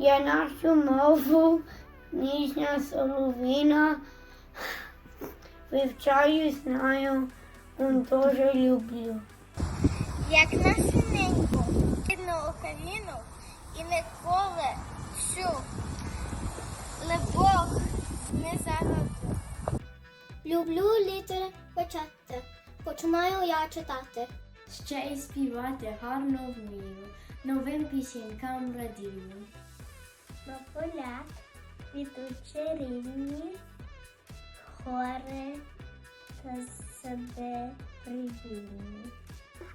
Я нашу мову, ніжня соловина. Вивчаю, знаю, он дуже люблю. як на синеньку, рідну Україну і ніколи всю, але Бог не загадав. Люблю літери почати, починаю я читати. Ще й співати гарно вмію, новим пісенькам радію. На полях квітучі рівні, хори та себе привільні.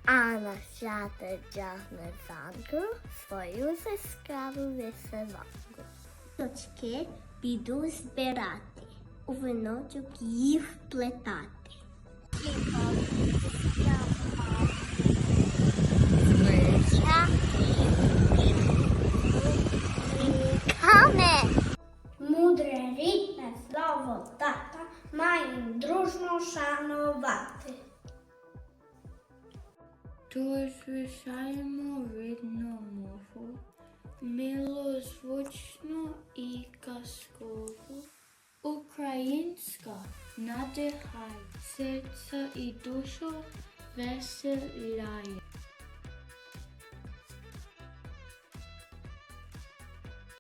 А на свято дягне занку свою яскраву висиванку. Точки піду збирати, у виночок їх плетати. Дружно шанувати. Тож вишаємо рідну мову, милозвучну і казкову. Українська надихає, серце і душу веселяє.